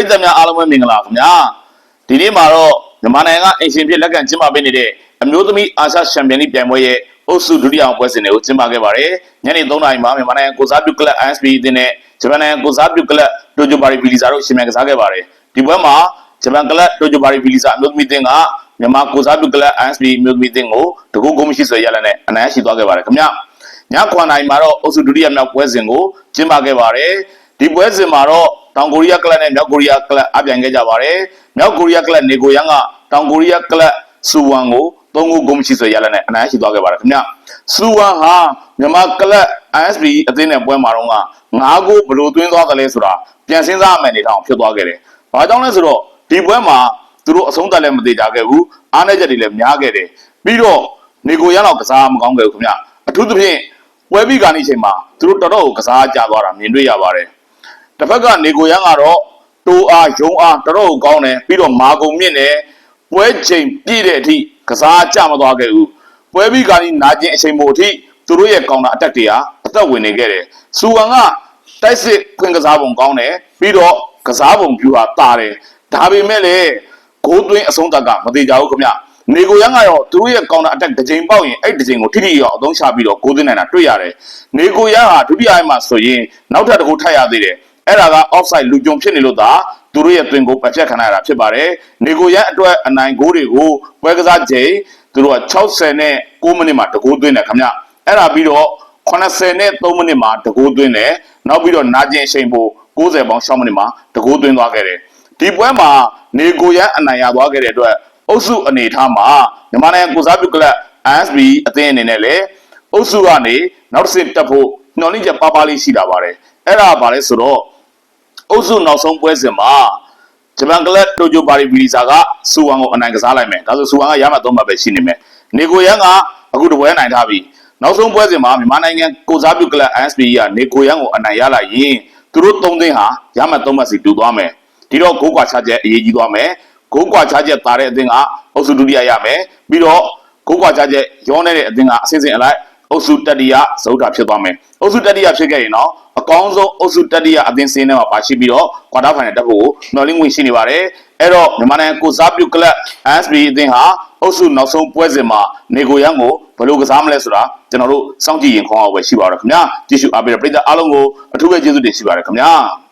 ရိသတ်များအားလုံးပဲမင်္ဂလာခင်ဗျာဒီနေ့မှာတော့မြန်မာနိုင်ငံကအင်ရှင်ဖြစ်လက်ခံကျင်းပပေးနေတဲ့အမျိုးသမီးအာရှချန်ပီယံလိပြိုင်ပွဲရဲ့အုပ်စုဒုတိယအောင်ပွဲစဉ်တွေကိုကျင်းပခဲ့ပါတယ်ညနေ3နာရီမှာမြန်မာနိုင်ငံကိုစားပြုကလပ် ISB အသင်းနဲ့ဂျပန်နိုင်ငံကိုစားပြုကလပ်တိုဂျိုဘာရီဘီလီဇာတို့ရှင်မြန်ကစားခဲ့ပါတယ်ဒီပွဲမှာဂျပန်ကလပ်တိုဂျိုဘာရီဘီလီဇာအမျိုးသမီးအသင်းကမြန်မာကိုစားပြုကလပ် ISB အမျိုးသမီးအသင်းကိုတကူဂုံးမရှိဆွဲရလက်နဲ့အနိုင်ရရှိသွားခဲ့ပါတယ်ခင်ဗျာည9နာရီမှာတော့အုပ်စုဒုတိယမြောက်ပွဲစဉ်ကိုကျင်းပခဲ့ပါတယ်ဒီပွဲစဉ်မှာတော့ တောင်ကိုရီးယားကလပ်နဲ့မြောက်ကိုရီးယားကလပ်အပြိုင်ခဲ့ကြပါတယ်မြောက်ကိုရီးယားကလပ်နေကိုရန်ကတောင်ကိုရီးယားကလပ်စူဝမ်ကိုသုံးခုဂုံးမရှိဆွဲရလက်နဲ့အနိုင်ရရှိသွားခဲ့ပါတယ်ခင်ဗျာစူဝမ်ဟာမြန်မာကလပ် ISB အသင်းနဲ့ပွဲမှာတော့က9ခုဘယ်လိုသွင်းသွားကြလဲဆိုတာပြန်စဉ်းစားရမယ်နေထောင်ဖြစ်သွားခဲ့တယ်။ဘာကြောင့်လဲဆိုတော့ဒီပွဲမှာသူတို့အဆုံးသတ်လည်းမသေးကြခဲ့ဘူး။အားနည်းချက်တွေလည်းများခဲ့တယ်။ပြီးတော့နေကိုရန်တော့ကစားမကောင်းခဲ့ဘူးခင်ဗျ။အထူးသဖြင့်ပွဲပြီးကနေချိန်မှာသူတို့တော်တော်ကိုကစားကြသွားတာမြင်တွေ့ရပါတယ်။ တစ်ဖက်ကနေကိုရန်ကတော့တိုးအားယုံအားတော်တော်ကိုကောင်းတယ်ပြီးတော့မာကုံမြင့်တယ်ပွဲချိန်ပြည့်တဲ့အထိကစားကြမသွားခဲ့ဘူး။ပွဲပြီးကနေနာကျင်အချိန်မို့အထိသူတို့ရဲ့ကောင်တာအတက်တွေဟာအသက်ဝင်နေခဲ့တယ်။စူဝန်ကတိုက်စစ်ခွင်ကစားပုံကောင်းတယ်ပြီးတော့ကစားပုံပြူဟာတာတယ်ဒါပေမဲ့လည်းဂိုးသွင်းအဆုံးသတ်ကမသေးကြဘူးခင်ဗျ။နေကိုရန်ကတော့သူတို့ရဲ့ကောင်တာအတက်တစ်ချိန်ပေါက်ရင်အဲ့တစ်ချိန်ကိုထိထိရောက်အသုံးချပြီးတော့ဂိုးသွင်းနိုင်တာတွေ့ရတယ်။နေကိုရန်ဟာဒုတိယအိမ်မှာဆိုရင်နောက်ထပ်တစ်ခုထပ်ရသေးတယ်။ အဲ့ဒါက offside လူကြုံဖြစ်နေလို့သာသူတို့ရဲ့တွင်ကိုပတ်ဖြတ်ခံရတာဖြစ်ပါတယ်။နေကိုရန်အတွက်အနိုင်ဂိုးတွေကိုပွဲကစားချိန်သူတို့က60နဲ့9မိနစ်မှာတကူသွင်းတယ်ခင်ဗျ။အဲ့ဒါပြီးတော့80နဲ့3မိနစ်မှာတကူသွင်းတယ်။နောက်ပြီးတော့နာကျင်အချိန်ပို90ပေါင်း6မိနစ်မှာတကူသွင်းသွားခဲ့တယ်။ဒီပွဲမှာနေကိုရန်အနိုင်ရသွားခဲ့တဲ့အတွက်အုပ်စုအနေအထားမှာမြန်မာနိုင်ငံကိုစားပြုကလပ် ASB အသင်းအနေနဲ့လည်းအုပ်စုကနေနောက်တစ်ဆင့်တက်ဖို့ညှော်နှိမ့်ချက်ပါးပါးလေးရှိတာပါတယ်။အဲ့ဒါကဘာလဲဆိုတော့ အုပ်စုနောက်ဆုံးပွဲစဉ်မှာဂျပန်ကလပ်တိုဂျိုဘာရီဘီလီဇာကစူဝမ်ကိုအနိုင်ကစားလိုက်မယ်။ဒါဆိုစူဝမ်ကရမှတ်သုံးမှတ်ပဲရှိနေမယ်။နေကိုရန်ကအခုတပွဲနိုင်ထားပြီ။နောက်ဆုံးပွဲစဉ်မှာမြန်မာနိုင်ငံကိုစားပြုကလပ် ASB ကနေကိုရန်ကိုအနိုင်ရလိုက်ရင်သူတို့၃သိန်းဟာရမှတ်သုံးမှတ်စီတူသွားမယ်။ဒီတော့ဂိုးကွာချချက်အရေးကြီးသွားမယ်။ဂိုးကွာချချက်တာတဲ့အသင်းကအုပ်စုဒုတိယရမယ်။ပြီးတော့ဂိုးကွာချချက်ရောနေတဲ့အသင်းကအဆင့်ဆင့်အလိုက် အုပ်စုတတိယဇုတ်တာဖြစ်သွားမယ်။အုပ်စုတတိယဖြစ်ခဲ့ရင်တော့အကောင်းဆုံးအုပ်စုတတိယအသင်းစင်းထဲမှာပါရှိပြီးတော့ကွာတာဖိုင်နယ်တက်ဖို့နော်လင်းဝင်ရှိနေပါတယ်။အဲ့တော့မြန်မာနိုင်ငံကိုစားပြုကလပ် ASB အသင်းဟာအုပ်စုနောက်ဆုံးပွဲစဉ်မှာနေကိုရန်ကိုဘယ်လိုကစားမလဲဆိုတာကျွန်တော်တို့စောင့်ကြည့်ရင်ခေါင်းအောင်ပဲရှိပါတော့ခင်ဗျာ။ကြည့်ရှုအားပေးတဲ့ပရိသတ်အားလုံးကိုအထူးပဲကျေးဇူးတင်ရှိပါတယ်ခင်ဗျာ။